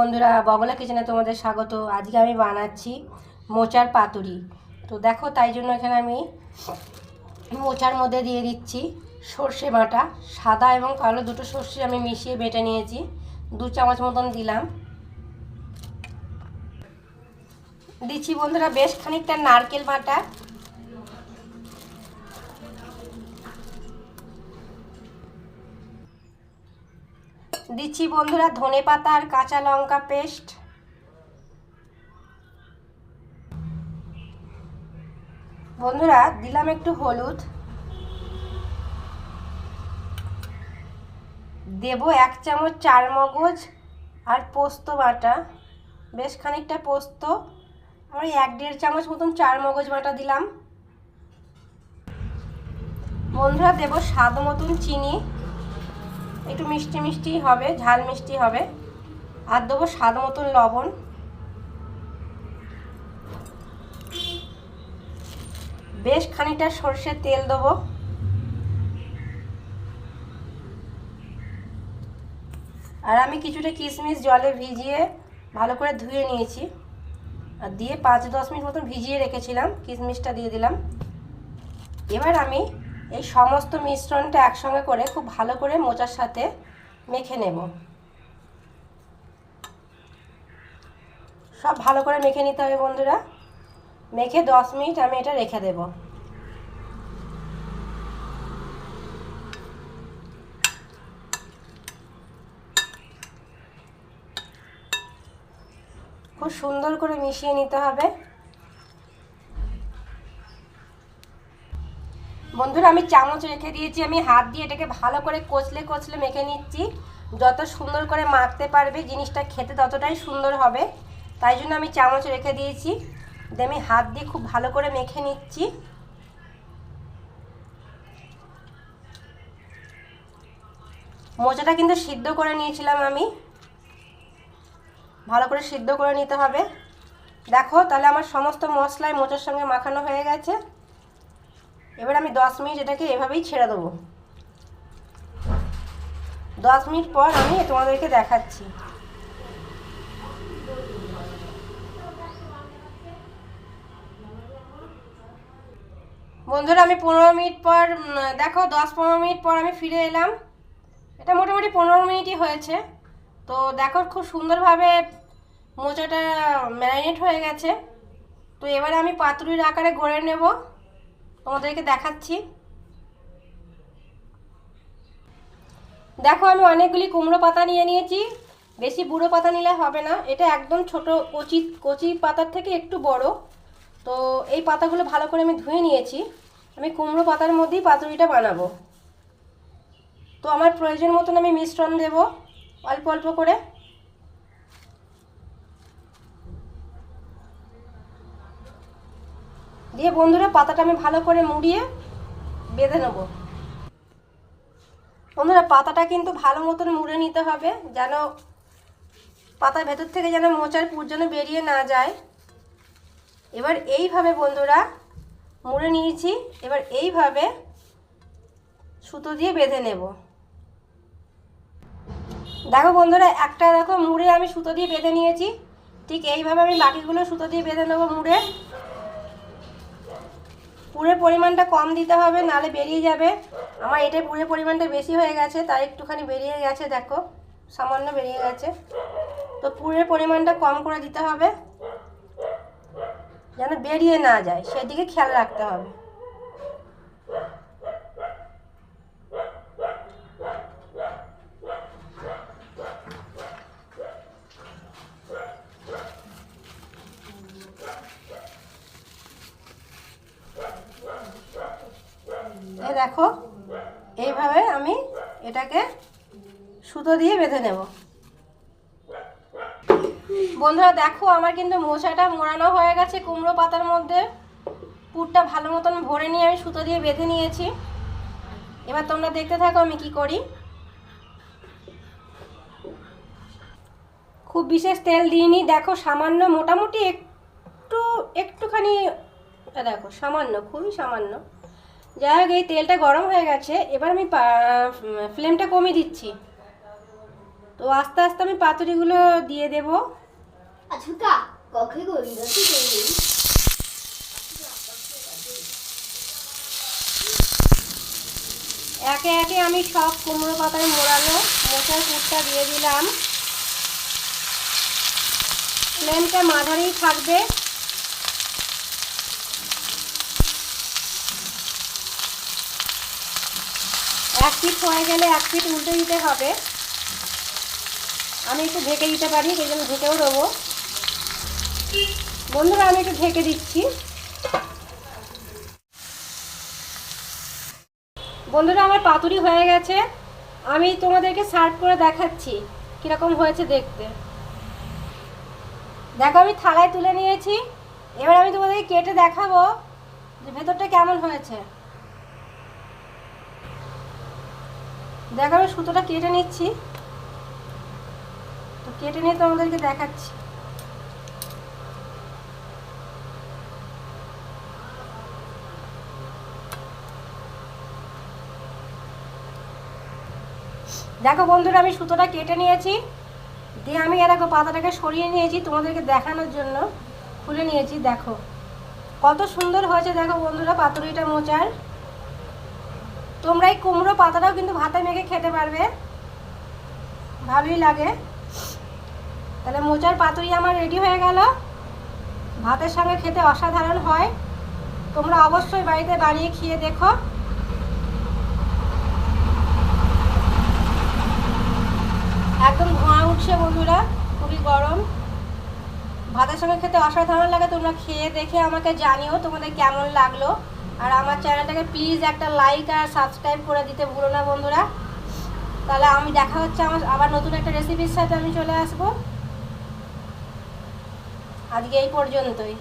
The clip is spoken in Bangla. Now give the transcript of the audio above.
বন্ধুরা, বগলা কিচেনে তোমাদের স্বাগত। আজকে আমি বানাচ্ছি মোচার পাতুরি। তো দেখো, তাই জন্য এখানে আমি মোচার মধ্যে দিয়ে দিচ্ছি সর্ষে বাটা। সাদা এবং কালো দুটো সর্ষে আমি মিশিয়ে বেটে নিয়েছি। দু চামচ মতন দিলাম। দিচ্ছি বন্ধুরা, বেশ খানিকটা নারকেল বাটা। দিচ্ছি বন্ধুরা, ধনে পাতা আর কাঁচা লঙ্কা পেস্ট। বন্ধুরা, দিলাম একটু হলুদ। দেব এক চামচ চার মগজ আর পোস্ত বাটা। বেশ খানিকটা পোস্ত। আর এক দেড় চামচ মতন চার মগজ বাটা দিলাম। বন্ধুরা, দেব স্বাদ মতন চিনি। একটু মিষ্টি মিষ্টি হবে, ঝাল মিষ্টি হবে। আর দেবো স্বাদ মতন লবণ। বেশ খানিকটা সর্ষের তেল দেবো। আর আমি কিছুটা কিশমিশ জলে ভিজিয়ে ভালো করে ধুয়ে নিয়েছি। আর দিয়ে পাঁচ দশ মিনিট মতন ভিজিয়ে রেখেছিলাম, কিশমিশটা দিয়ে দিলাম। এবার আমি এই সমস্ত মিশ্রণটা একসঙ্গে করে খুব ভালো করে মোচার সাথে মেখে নেব। সব ভালো করে মেখে নিতে হবে বন্ধুরা। মেখে দশ মিনিট আমি এটা রেখে দেব। খুব সুন্দর করে মিশিয়ে নিতে হবে। বন্ধুরা, আমি চামচ রেখে দিয়েছি, আমি হাত দিয়ে এটাকে ভালো করে কচলে কচলে মেখে নিচ্ছি। যত সুন্দর করে মাখতে পারবে, জিনিসটা খেতে ততটাই সুন্দর হবে। তাই জন্য আমি চামচ রেখে দিয়েছি। দিয়ে আমি হাত দিয়ে খুব ভালো করে মেখে নিচ্ছি। মোচাটা কিন্তু সিদ্ধ করে নিয়েছিলাম আমি। ভালো করে সিদ্ধ করে নিতে হবে। দেখো, তাহলে আমার সমস্ত মশলায় মোচার সঙ্গে মাখানো হয়ে গেছে। এবার আমি দশ মিনিট এটাকে এভাবেই ছেড়ে দেবো। দশ মিনিট পর আমি তোমাদেরকে দেখাচ্ছি। বন্ধুরা, আমি পনেরো মিনিট পর দেখো, দশ পনেরো মিনিট পর আমি ফিরে এলাম। এটা মোটামুটি পনেরো মিনিটই হয়েছে। তো দেখো, খুব সুন্দরভাবে মোচাটা ম্যারিনেট হয়ে গেছে। তো এবারে আমি পাতুরির আকারে গড়ে নেব। তোমাদেরকে দেখাচ্ছি। দেখো, আমি অনেকগুলি কুমড়ো পাতা নিয়ে নিয়েছি। বেশি বুড়ো পাতা নিলে হবে না। এটা একদম ছোট কচি কচি পাতার থেকে একটু বড়। তো এই পাতাগুলো ভালো করে আমি ধুয়ে নিয়েছি। আমি কুমড়ো পাতার মধ্যেই পাতুরিটা বানাবো। তো আমার প্রয়োজন মতন আমি মিশ্রণ দেব, অল্প অল্প করে। দিয়ে বন্ধুরা পাতাটা আমি ভালো করে মুড়িয়ে বেঁধে নেব। বন্ধুরা, পাতাটা কিন্তু ভালো মতন মুড়ে নিতে হবে, যেন পাতার ভেতর থেকে যেন মোচার পুর যেন বেরিয়ে না যায়। এবার এইভাবে বন্ধুরা মুড়ে নিয়েছি, এবার এইভাবে সুতো দিয়ে বেঁধে নেব। দেখো বন্ধুরা, একটা দেখো মুড়ে আমি সুতো দিয়ে বেঁধে নিয়েছি, ঠিক এইভাবে আমি বাকিগুলো সুতো দিয়ে বেঁধে নেব মুড়ে। পুরের পরিমাণটা কম দিতে হবে, নালে বেরিয়ে যাবে। আমার এটা পুরের পরিমাণটা বেশি হয়ে গেছে, তাই একটুখানি বেরিয়ে গেছে, দেখো, সামান্য বেরিয়ে গেছে। তো পুরের পরিমাণটা কম করে দিতে হবে, যেন বেরিয়ে না যায়, সেদিকে খেয়াল রাখতে হবে এই দেখো, এইভাবে আমি এটাকে সুতো দিয়ে বেঁধে নেব। বন্ধুরা দেখো, আমার কিন্তু মোচাটা মোড়ানো হয়ে গেছে কুমড়ো পাতার মধ্যে। পুরটা ভালো মতন ভরে নিয়ে আমি সুতো দিয়ে বেঁধে নিয়েছি। এবার তোমরা দেখতে থাকো আমি কি করি। খুব বিশেষ তেল দিইনি, দেখো সামান্য, মোটামুটি একটু, একটুখানি দেখো, সামান্য, খুবই সামান্য। যাই হোক এই তেলটা গরম হয়ে গেছে। এবার আমি ফ্লেমটা কমিয়ে দিচ্ছি। তো আস্তে আস্তে আমি পাতুরিগুলো দিয়ে দেব। একে একে আমি সব কুমড়ো পাতায় মোড়ালো মশার কুটটা দিয়ে দিলাম। ফ্লেমটা মাঝারি থাকবে। এক পিঠ হয়ে গেলে এক পিঠ উল্টে দিতে হবে। আমি একটু ঢেকে দিতে পারি, সেই জন্য ঢেকেও দেবো। বন্ধুরা, আমি একটু ঢেকে দিচ্ছি। বন্ধুরা, আমার পাতুরি হয়ে গেছে। আমি তোমাদেরকে সার্ভ করে দেখাচ্ছি, কীরকম হয়েছে দেখতে। দেখো, আমি থালায় তুলে নিয়েছি। এবার আমি তোমাদেরকে কেটে দেখাবো যে ভেতরটা কেমন হয়েছে। দেখো আমি সুতোটা কেটে নিচ্ছি। তো কেটে নিয়ে তোমাদেরকে দেখাচ্ছি। দেখো বন্ধুরা, আমি সুতোটা কেটে নিয়েছি। দিয়ে আমি এরকম পাতাটাকে সরিয়ে নিয়েছি তোমাদেরকে দেখানোর জন্য। খুলে নিয়েছি, দেখো। কত সুন্দর হয়েছে, দেখো বন্ধুরা, পাতুরিটা মোচার। তোমরা এই কুমড়ো পাতাটাও কিন্তু ভাতে মেখে খেতে পারবে। ভালোই লাগে। তাহলে মোচার পাতুরি আমার রেডি হয়ে গেল। ভাতের সঙ্গে খেতে অসাধারণ হয়। তোমরা অবশ্যই বাড়িতে বানিয়ে খেয়ে দেখো। একদম ধোঁয়া উঠছে বন্ধুরা, খুবই গরম। ভাতের সঙ্গে খেতে অসাধারণ লাগে, তোমরা খেয়ে দেখে আমাকে জানিও তোমাদের কেমন লাগল। আর আমার চ্যানেলটাকে প্লিজ একটা লাইক আর সাবস্ক্রাইব করে দিতে ভুলো না বন্ধুরা। তাহলে আমি দেখা হচ্ছে আমার আবার নতুন একটা রেসিপির সাথে আমি চলে আসব। আজকে এই পর্যন্তই।